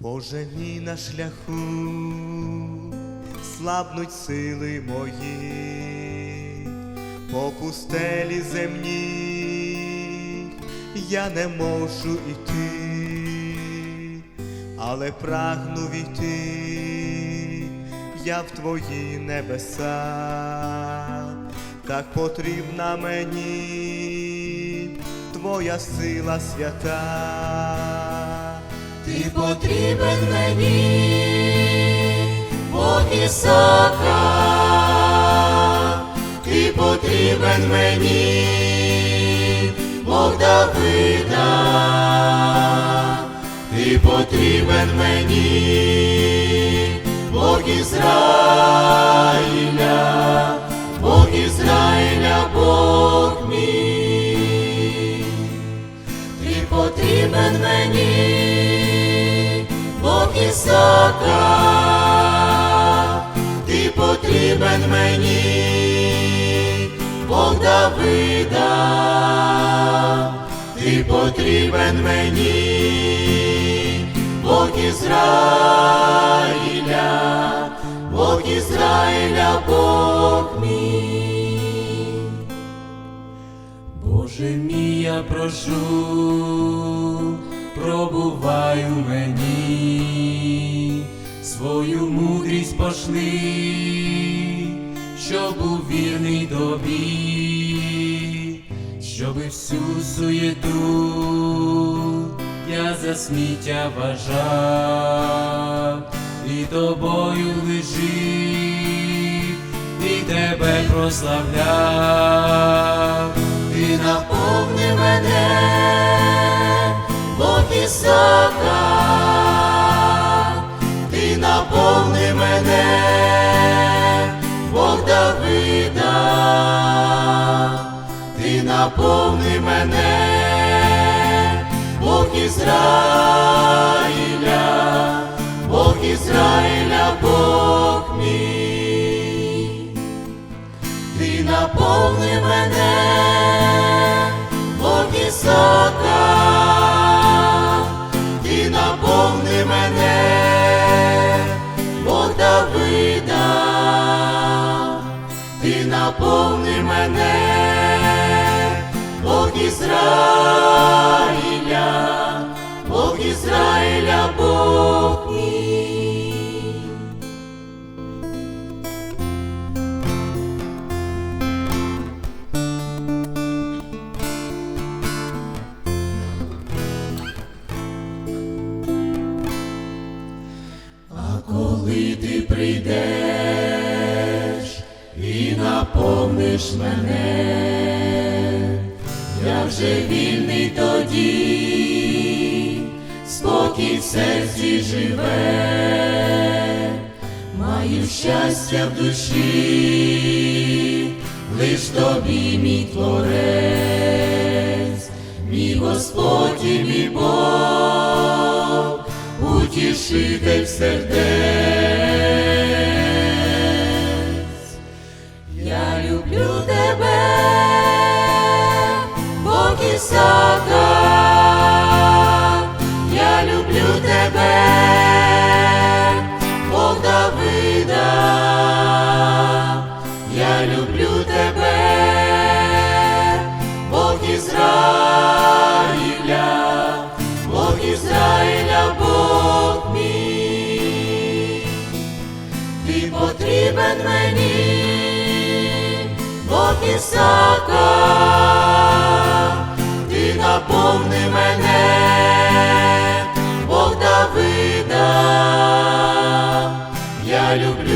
Боже мій на шляху, слабнуть сили мої, по пустелі земній я не можу іти, але прагну війти я в твої небеса, так потрібна мені твоя сила свята. Ти потрібен мені, Бог Ісака, ти потрібен мені, Бог Давида, ти потрібен мені, Бог Ізраїля, Ісака, ти потрібен мені, Бог Давида, ти потрібен мені, Бог Ізраїля, Бог Ізраїля, Бог мій. Боже мій, я прошу, пробувай у мені, свою мудрість пошли, щоб був вірний тобі, щоби всю суєту я за сміття вважав, і тобою лежив, і тебе прославляв, ти наповни мене, Бог ти наповни мене, Бог Ізраїля, Бог Ізраїля, Бог мій. Ти наповни мене, Бог Ісака, ти наповни мене, Бог Давида, ти наповни мене, Бог Ізраїля, Бог Ізраїля, Бог мій. А коли ти прийдеш і наповниш мене, я вже вільний тоді, спокій в серці живе, маю щастя в душі, лиш тобі мій творець, мій Господь і мій Бог утішитель сердець. Ісака, я люблю тебе, Бог Давида, я люблю тебе, Бог Ізраїля, Бог Ізраїля, Бог мій, ти потрібен мені, Бог Ісака, наповни мене, Бог Давида, я люблю.